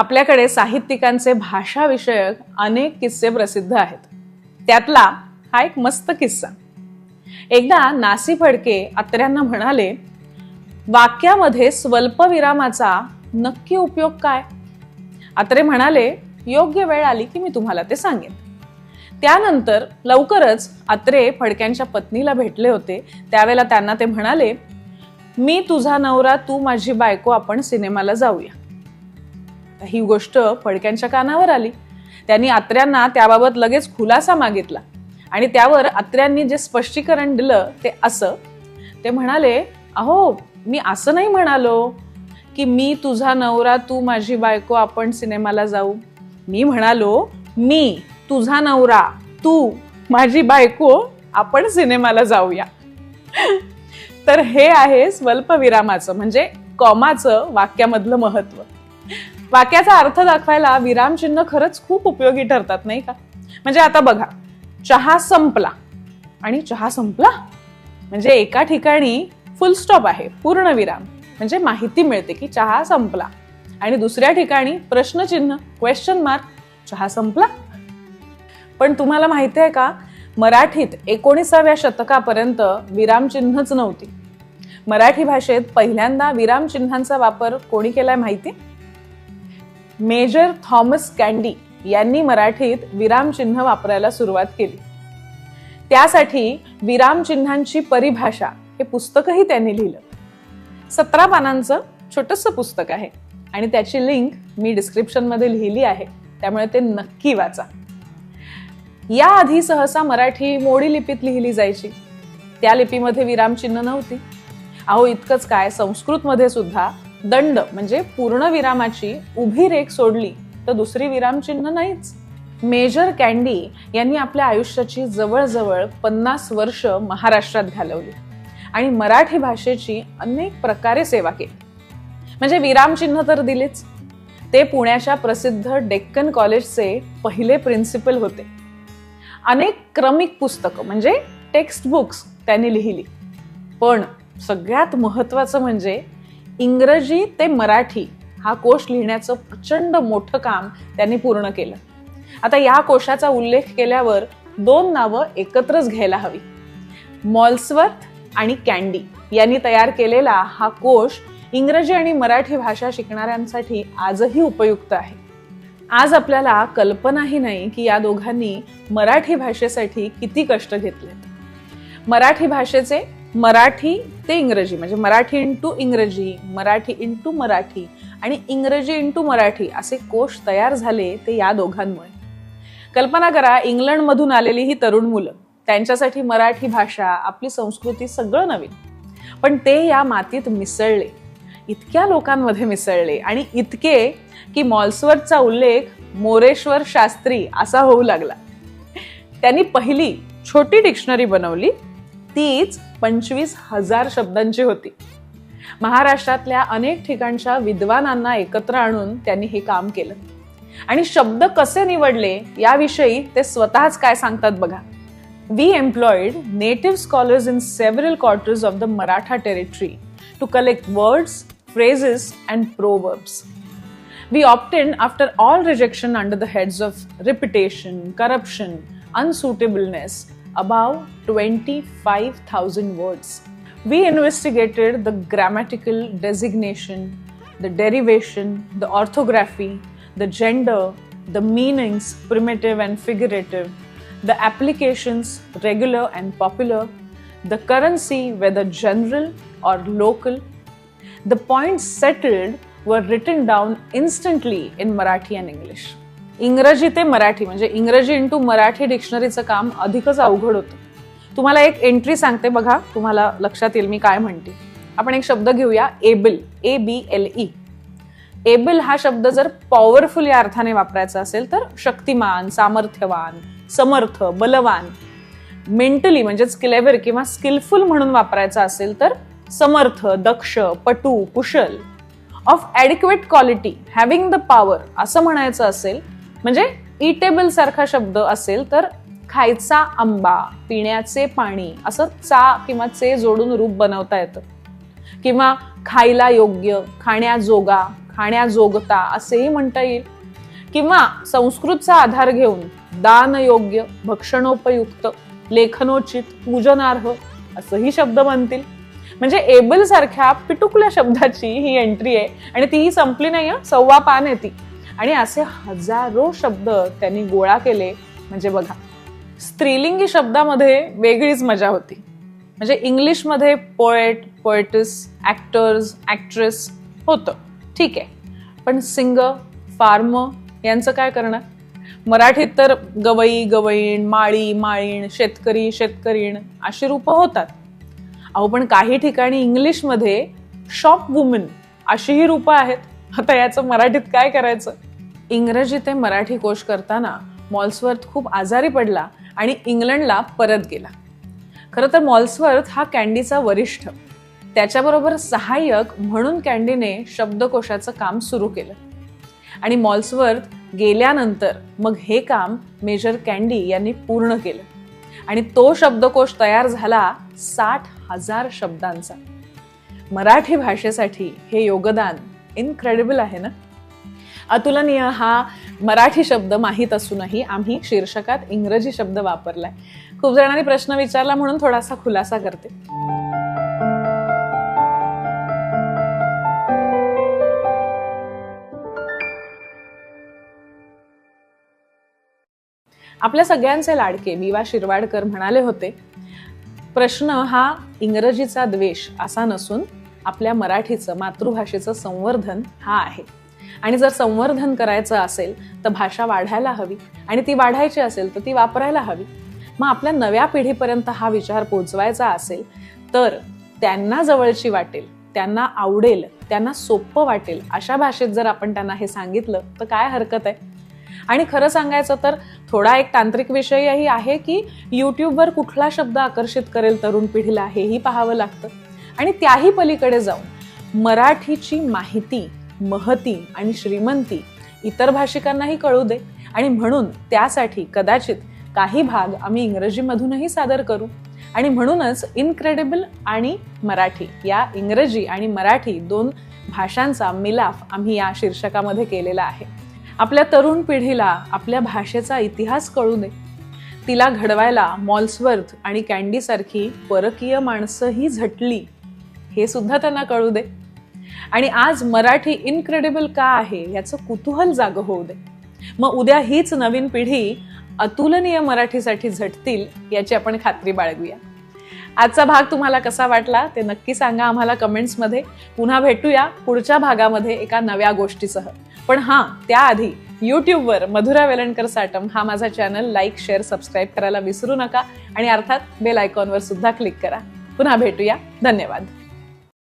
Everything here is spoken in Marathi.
आपल्याकडे साहित्यिकांचे भाषाविषयक अनेक किस्से प्रसिद्ध आहेत. त्यातला हा एक मस्त किस्सा. एकदा नासी फडके अत्र्यांना म्हणाले वाक्यामध्ये स्वल्पविरामाचा नक्की उपयोग काय? अत्रे म्हणाले योग्य वेळ आली की मी तुम्हाला ते सांगेन. त्यानंतर लवकरच अत्रे फडक्यांच्या पत्नीला भेटले होते. त्यावेळेला त्यांना ते म्हणाले मी तुझा नवरा तू माझी बायको आपण सिनेमाला जाऊया. ही गोष्ट फडक्यांच्या कानावर आली. त्यांनी आत्र्यांना त्याबाबत लगेच खुलासा मागितला. आणि त्यावर आत्र्यांनी जे स्पष्टीकरण दिलं ते असं. ते म्हणाले अहो मी असं नाही म्हणालो की मी तुझा नवरा तू माझी बायको आपण सिनेमाला जाऊ. मी म्हणालो मी तुझा नवरा तू माझी बायको आपण सिनेमाला जाऊया. तर हे आहे स्वल्पविरामाचं म्हणजे कॉमाचं वाक्यामधलं महत्त्व. वाक्याचा अर्थ दाखवायला विरामचिन्ह खरंच खूप उपयोगी ठरतात नाही का? म्हणजे आता बघा चहा संपला. आणि चहा संपला? म्हणजे एका ठिकाणी फुल स्टॉप आहे पूर्ण विराम. म्हणजे माहिती मिळते की चहा संपला. आणि दुसऱ्या ठिकाणी प्रश्नचिन्ह क्वेश्चन मार्क चहा संपला. पण तुम्हाला माहिती आहे का मराठीत एकोणीसाव्या शतकापर्यंत विरामचिन्हच नव्हती. मराठी भाषेत पहिल्यांदा विरामचिन्हांचा वापर कोणी केलाय माहिती? मेजर थॉमस कॅन्डी यांनी मराठीत विरामचिन्ह वापरायला सुरुवात केली. त्यासाठी विरामचिन्हांची परिभाषा हे पुस्तकही त्यांनी लिहिलं. सतरा पानांचं छोटंसं पुस्तक आहे आणि त्याची लिंक मी डिस्क्रिप्शनमध्ये लिहिली आहे. त्यामुळे ते नक्की वाचा. याआधी सहसा मराठी मोडी लिपीत लिहिली जायची. त्या लिपीमध्ये विरामचिन्ह नव्हती. अहो इतकंच काय संस्कृतमध्ये सुद्धा दंड म्हणजे पूर्ण विरामाची उभी रेख सोडली तर दुसरी विरामचिन्ह नाहीच. मेजर कॅन्डी यांनी आपल्या आयुष्याची जवळजवळ पन्नास वर्ष महाराष्ट्रात घालवली आणि मराठी भाषेची अनेक प्रकारे सेवा केली. म्हणजे विरामचिन्ह तर दिलेच. ते पुण्याच्या प्रसिद्ध डेक्कन कॉलेजचे पहिले प्रिन्सिपल होते. अनेक क्रमिक पुस्तकं म्हणजे टेक्स्ट बुक्स त्यांनी लिहिली. पण सगळ्यात महत्वाचं म्हणजे इंग्रजी ते मराठी हा कोश लिहिण्याचं प्रचंड मोठं काम त्यांनी पूर्ण केलं. आता या कोशाचा उल्लेख केल्यावर दोन नावं एकत्रच घ्यायला हवी. मॉल्सवर्थ आणि कॅन्डी यांनी तयार केलेला हा कोश इंग्रजी आणि मराठी भाषा शिकणाऱ्यांसाठी आजही उपयुक्त आहे. आज आपल्याला कल्पनाही नाही की या दोघांनी मराठी भाषेसाठी किती कष्ट घेतले. मराठी भाषेचे मराठी ते इंग्रजी म्हणजे मराठी इंटू इंग्रजी मराठी इंटू मराठी आणि इंग्रजी इंटू मराठी असे कोश तयार झाले ते या दोघांमुळे. कल्पना करा इंग्लंडमधून आलेली ही तरुण मुलं त्यांच्यासाठी मराठी भाषा आपली संस्कृती सगळं नवीन. पण ते या मातीत मिसळले. इतक्या लोकांमध्ये मिसळले आणि इतके की मॉल्सवरचा उल्लेख मोरेश्वर शास्त्री असा होऊ लागला. त्यांनी पहिली छोटी डिक्शनरी बनवली तीच पंचवीस हजार शब्दांची होती. महाराष्ट्रातल्या अनेक ठिकाणच्या विद्वानांना एकत्र आणून त्यांनी हे काम केलं. आणि शब्द कसे निवडले याविषयी ते स्वतःच काय सांगतात बघा. We employed native scholars in several quarters of the Maratha territory to collect words phrases and proverbs. We obtain after all rejection under the heads of repetition corruption, unsuitableness, above 25,000 words. We investigated the grammatical designation, the derivation, the orthography, the gender, the meanings, primitive and figurative, the applications, regular and popular, the currency, whether general or local, the points settled were written down instantly in Marathi and English. इंग्रजी ते मराठी म्हणजे इंग्रजी इंटू मराठी डिक्शनरीचं काम अधिकच अवघड होतं. तुम्हाला एक एंट्री सांगते बघा तुम्हाला लक्षात येईल मी काय म्हणते. आपण एक शब्द घेऊया able A B L E able हा शब्द जर पॉवरफुल या अर्थाने वापरायचा असेल तर शक्तिमान सामर्थ्यवान समर्थ बलवान मेंटली म्हणजेच क्लेवर किंवा स्किलफुल म्हणून वापरायचा असेल तर समर्थ दक्ष पटू कुशल. Of adequate quality having the power असं म्हणायचं असेल म्हणजे इटेबल सारखा शब्द असेल तर खायचा आंबा पिण्याचे पाणी असं चा किंवा चे जोडून रूप बनवता येतं. किंवा खायला योग्य खाण्याजोगा खाण्याजोगता असेही म्हणता येईल. किंवा संस्कृतचा आधार घेऊन दानयोग्य भक्षणोपयुक्त लेखनोचित पूजनार्ह असंही शब्द बनतील म्हणजे एबल सारख्या पिटुकल्या शब्दाची ही एंट्री आहे आणि तीही संपली नाही सव्वा पान आहे ती. आणि असे हजारो शब्द त्यांनी गोळा केले. म्हणजे बघा स्त्रीलिंगी शब्दामध्ये वेगळीच मजा होती. म्हणजे इंग्लिशमध्ये पोएट पोएटिस ॲक्टर्स ॲक्ट्रेस होतं. ठीक आहे. पण सिंगर फार्म यांचं काय करणार? मराठीत तर गवई गवईण माळी माळीण शेतकरी शेतकरीण अशी रूपं होतात. अहो पण काही ठिकाणी इंग्लिशमध्ये शॉप वुमन अशीही रूपं आहेत. आता याचं मराठीत काय करायचं? इंग्रजी ते मराठी कोश करताना मॉल्सवर्थ खूप आजारी पडला आणि इंग्लंडला परत गेला. खरं तर मॉल्सवर्थ हा कॅन्डीचा वरिष्ठ. त्याच्याबरोबर सहाय्यक म्हणून कॅन्डीने शब्दकोशाचं काम सुरू केलं. आणि मॉल्सवर्थ गेल्यानंतर मग हे काम मेजर कॅन्डी यांनी पूर्ण केलं. आणि तो शब्दकोश तयार झाला साठ हजार शब्दांचा. मराठी भाषेसाठी हे योगदान इनक्रेडिबल आहे ना? अतुलनीय हा मराठी शब्द माहीत असूनही आम्ही शीर्षकात इंग्रजी शब्द वापरलाय. खूप जणांनी प्रश्न विचारला म्हणून थोडासा खुलासा करते. आपल्या सगळ्यांचे लाडके विवा शिरवाडकर म्हणाले होते प्रश्न हा इंग्रजीचा द्वेष असा नसून आपल्या मराठीचं मातृभाषेचं संवर्धन हा आहे. आणि जर संवर्धन करायचं असेल तर भाषा वाढायला हवी. आणि ती वाढायची असेल तर ती वापरायला हवी. मग आपल्या नव्या पिढीपर्यंत हा विचार पोचवायचा असेल तर त्यांना जवळची वाटेल त्यांना आवडेल त्यांना सोपं वाटेल अशा भाषेत जर आपण त्यांना हे सांगितलं तर काय हरकत आहे? आणि खरं सांगायचं तर थोडा एक तांत्रिक विषयही आहे की यूट्यूबवर कुठला शब्द आकर्षित करेल तरुण पिढीला हेही पाहावं लागतं. आणि त्याही पलीकडे जाऊन मराठीची माहिती महती आणि श्रीमंती इतर भाषिकांनाही कळू दे. आणि म्हणून त्यासाठी कदाचित काही भाग आम्ही इंग्रजीमधूनही सादर करू. आणि म्हणूनच इनक्रेडिबल आणि मराठी या इंग्रजी आणि मराठी दोन भाषांचा मिलाफ आम्ही या शीर्षकामध्ये केलेला आहे. आपल्या तरुण पिढीला आपल्या भाषेचा इतिहास कळू दे. तिला घडवायला मॉल्सवर्थ आणि कॅन्डीसारखी परकीय माणसंही झटली हे सुद्धा त्यांना कळू दे. आणि आज मराठी इनक्रेडिबल का आहे याचं कुतूहल जाग होऊ दे. मग उद्या हीच नवीन पिढी अतुलनीय मराठीसाठी झटतील याची आपण खात्री बाळगूया. आजचा भाग तुम्हाला कसा वाटला ते नक्की सांगा आम्हाला कमेंट्समध्ये. पुन्हा भेटूया पुढच्या भागामध्ये एका नव्या गोष्टीसह. पण हां त्याआधी यूट्यूबवर मधुरा वेलणकर साटम हा माझा चॅनल लाईक शेअर सबस्क्राईब करायला विसरू नका आणि अर्थात बेल आयकॉनवर सुद्धा क्लिक करा. पुन्हा भेटूया. धन्यवाद.